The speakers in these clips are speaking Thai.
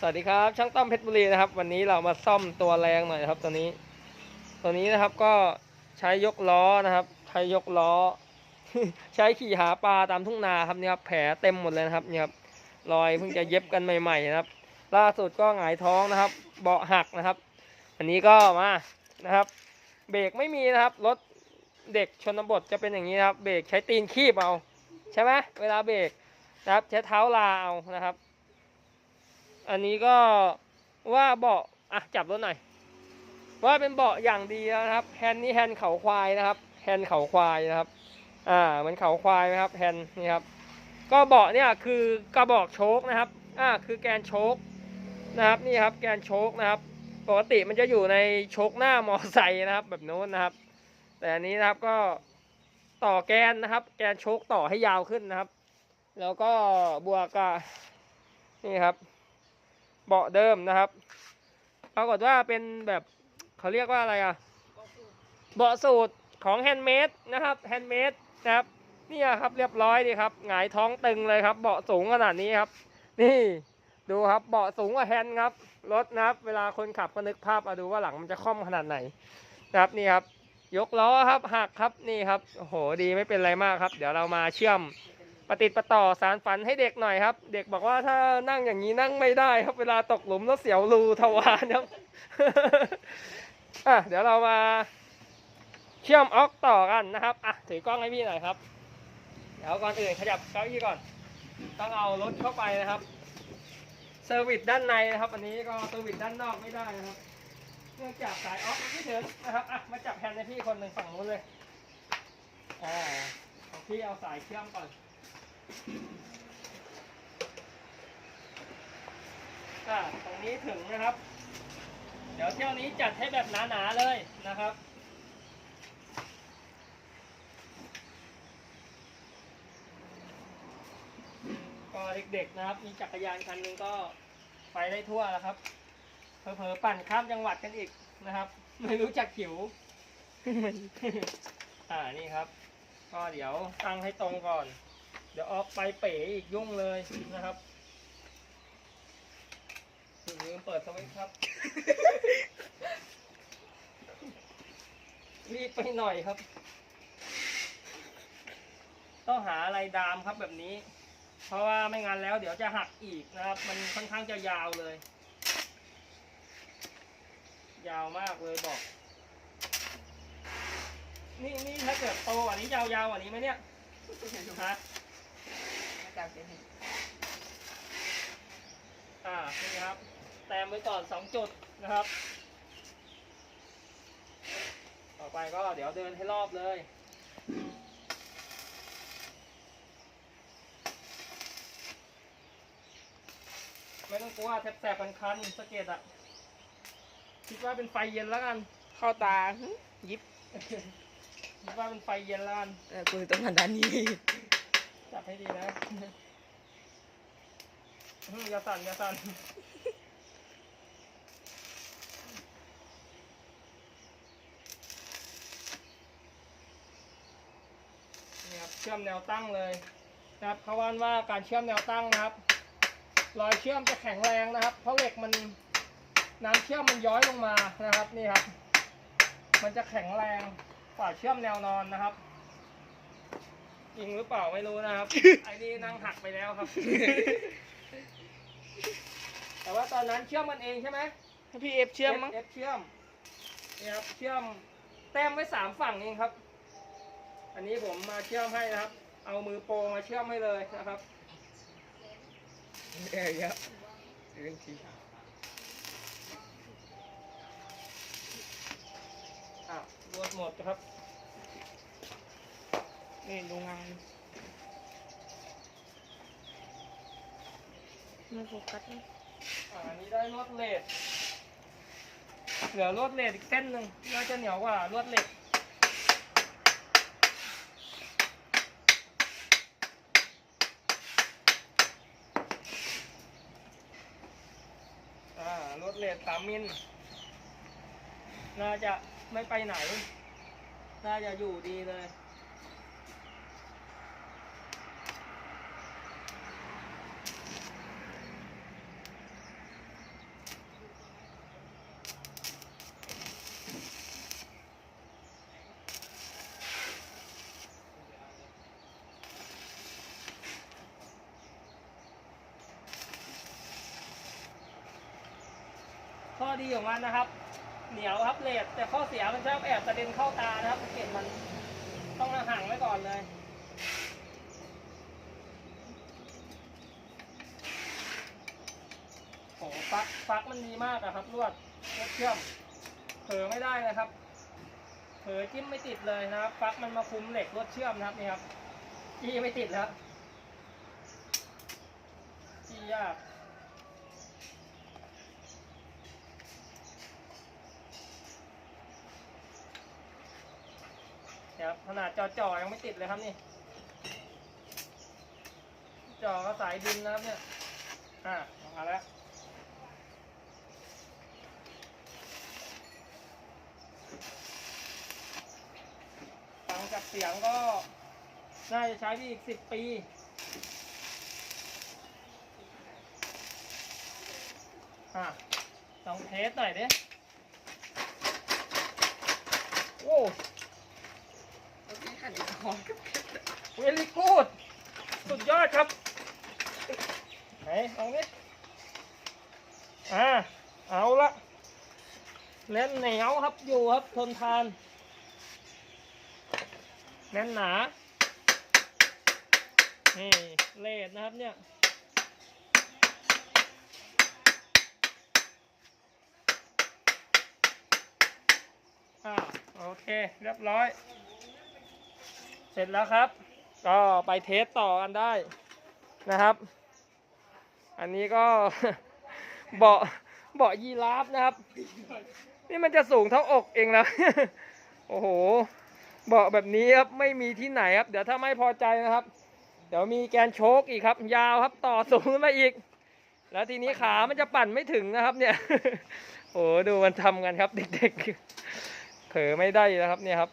สวัสดีครับช่างต้อมเพชรบุรีนะครับ วันนี้เรามาซ่อมตัวแรงหน่อยครับตัวนี้ ตัวนี้นะครับก็ใช้ยกล้อนะครับ ใช้ยกล้อ ใช้ขี่หาปลาตามทุ่งนาครับเนี่ยครับแผลเต็มหมดเลยนะครับเนี่ยครับรอยเพิ่งจะเย็บกันใหม่ๆนะครับ ล่าสุดก็หงายท้องนะครับ เบาะหักนะครับ อันนี้ก็มานะครับ เบรกไม่มีนะครับรถเด็กชนบทจะเป็นอย่างนี้นะครับ เบรกใช้ตีนคีบเอาใช่ไหมเวลาเบรกนะครับใช้เท้าลาเอานะครับ อันนี้ก็ว่าเบาะอะจับรถหน่อยว่าเป็นเบาะอย่างดีแล้วนะครับแฮนด์นี่แฮนด์เขาควายนะครับแฮนด์เขาควายนะครับอ่าเหมันเขาควายไหมครับแฮนด์นี่ครับก็เบาะเนี่ยคือกระบอกโชคนะครับอ่าคือแกนโชคนะครับนี่ครับแกนโชคนะครับปกติมันจะอยู่ในโชคหน้ามอไซค์นะครับ แบบโน้นนะครับ แต่อันนี้นะครับก็ต่อแกนนะครับ แกนโชคต่อให้ยาวขึ้นนะครับ แล้วก็บวกกับนี่ครับ เบาะเดิมนะครับปรากฏว่าเป็นแบบเขาเรียกว่าอะไรอะเบาะสูตรของแฮนด์เมดนะครับแฮนด์เมดนะครับนี่ครับเรียบร้อยดีครับหงายท้องตึงเลยครับ เบาะสูงขนาดนี้ครับ นี่ดูครับเบาะสูงกว่าแฮนด์ครับรถนะครับ เวลาคนขับก็นึกภาพเอาดูว่าหลังมันจะค่อมขนาดไหนนะครับนี่ครับ ยกล้อครับหักครับนี่ครับโอ้โหดีไม่เป็นไรมากครับ เดี๋ยวเรามาเชื่อม ประติดประต่อสารฝันให้เด็กหน่อยครับ เด็กบอกว่าถ้านั่งอย่างนี้นั่งไม่ได้ครับเวลาตกหลุมแล้วเสียวรูทวารครับอะเดี๋ยวเรามาเชื่อมออกต่อกันนะครับอะถือกล้องให้พี่หน่อยครับ เดี๋ยวก่อนอื่นขยับเก้าอี้ก่อน ต้องเอารถเข้าไปนะครับเซอร์วิสด้านในนะครับ อันนี้ก็เซอร์วิสด้านนอกไม่ได้นะครับเนื่องจากสายออกไม่ถึงนะครับอะมาจับแฮนด์ในพี่คนหนึ่งฝั่งนู้นเลยอ่าของพี่เอาสายเชื่อมก่อน อ่าตรงนี้ถึงนะครับ เดี๋ยวเที่ยวนี้จัดให้แบบหนาๆเลยนะครับก็เด็กๆนะครับ มีจักรยานคันหนึงก็ไปได้ทั่วแล้วครับเผลอๆปั่นข้ามจังหวัดกันอีกนะครับ ไม่รู้จักขิวอ่านี่ครับ ก็เดี๋ยวตั้งให้ตรงก่อน ดี๋ยวออกไปเป๋อีกยุ่งเลยนะครับลืมเปิดสวิตช์ครับ รีบไปหน่อยครับ ต้องหาอะไรดามครับแบบนี้ เพราะว่าไม่งั้นแล้วเดี๋ยวจะหักอีกนะครับ มันค่อนข้างจะยาวเลย ยาวมากเลยบอก นี่นี่ถ้าเกิดโตกว่านี้ยาวๆกว่านี้ไหมเนี่ยฮะ อ่า นี่ครับ แต้มไว้ก่อนสองจุดนะครับ ต่อไปก็เดี๋ยวเดินให้รอบเลยไม่ต้องกลัวแสบๆคันๆสะเก็ดอะ คิดว่าเป็นไฟเย็นแล้วกัน เข้าตาหึยิบคิดว่าเป็นไฟเย็นแล้วกัน เออกูต้องมาด้านนี้ จับให้ดีนะอืมอย่าสั่นอย่าสั่นนี่ครับเชื่อมแนวตั้งเลยนะครับเขาว่าว่าการเชื่อมแนวตั้งนะครับ รอยเชื่อมจะแข็งแรงนะครับ เพราะเหล็กมันน้ำเชื่อมมันย้อยลงมานะครับนี่ครับ มันจะแข็งแรงกว่าเชื่อมแนวนอนนะครับ จริงหรือเปล่าไม่รู้นะครับ ไอ้นี่นั่งหักไปแล้วครับ แต่ว่าตอนนั้นเชื่อมมันเองใช่ไหมให้พี่เอฟเชื่อมมั้ง เอฟเชื่อมนี่ครับเชื่อมแต้มไว้สามฝั่งเองครับ อันนี้ผมมาเชื่อมให้นะครับ เอามือโปรมาเชื่อมให้เลยนะครับเออเยอะเรื่องทีอะรวดหมดครับ นี่โรงงานไม่โฟกัสนะอ่าอันนี้ได้ลวดเลดเหลือลวดเลดอีกเส้นหนึ่งน่าจะเหนียวกว่าลวดเหล็กอ่ารถเลดสามมิลน่าจะไม่ไปไหน น่าจะอยู่ดีเลย อดีของมันนะครับ เหนียวครับเลดแต่ข้อเสียมันชอบแอบกระเด็นเข้าตานะครับสังเกตมันต้องห่างไว้ก่อนเลยโอ้ฟักฟักมันดีมากอะครับลวดลวดเชื่อมเผลอไม่ได้นะครับเผลอจิ้มไม่ติดเลยนะครับฟักมันมาคุมเหล็กลวดเชื่อมนะครับนี่ครับจี้ไม่ติดแล้วจี้ยากเนี่ย ครับขนาดจ่อยังไม่ติดเลยครับนี่จ่อก็สายดินนะครับเนี่ยอะมาแล้วฟังจากเสียงก็ น่าจะใช้ไปอีกสิบปีอะลองเทสหน่อยดิโอ้ กี้ขันคอนกับเวลี่กูดสุดยอดครับ ไหนลองดิอ่า เอาละแน่นเหนียวครับอยู่ครับทนทาน แน่นหนา นี่เลดนะครับเนี่ยอ่าโอเค เรียบร้อย ร็จแล้วครับ ก็ไปเทสต่อกันได้นะครับ อันนี้ก็เบาะเบาะยีราฟนะครับ นี่มันจะสูงเท่าอกเองแล้ว โอ้โห เบาะแบบนี้ครับไม่มีที่ไหนครับ เดี๋ยวถ้าไม่พอใจนะครับ เดี๋ยวมีแกนโชกอีกครับ ยาวครับต่อสูงขึ้นมาอีก แล้วทีนี้ขามันจะปั่นไม่ถึงนะครับ เนี่ย โอ้ดูมันทำกันครับ เด็กๆเผลอไม่ได้นะครับเนี่ยครับ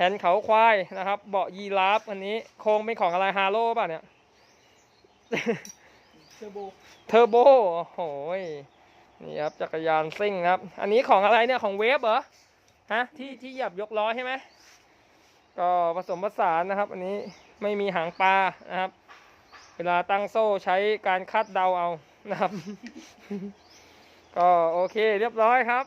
แฮนด์เขาควายนะครับ เบาะยีราฟอันนี้โครงเป็นของอะไรฮาโลป่ะเนี่ยเทอร์โบเทอร์โบโอ้โหยนี่ครับจักรยานซิ่งครับ อันนี้ของอะไรเนี่ยของเวฟเหรอฮะที่ที่เหยับยกล้อใช่ไหมก็ผสมผสานนะครับ อันนี้ไม่มีหางปลานะครับ เวลาตั้งโซ่ใช้การคาดเดาเอานะครับ ก็โอเคเรียบร้อยครับ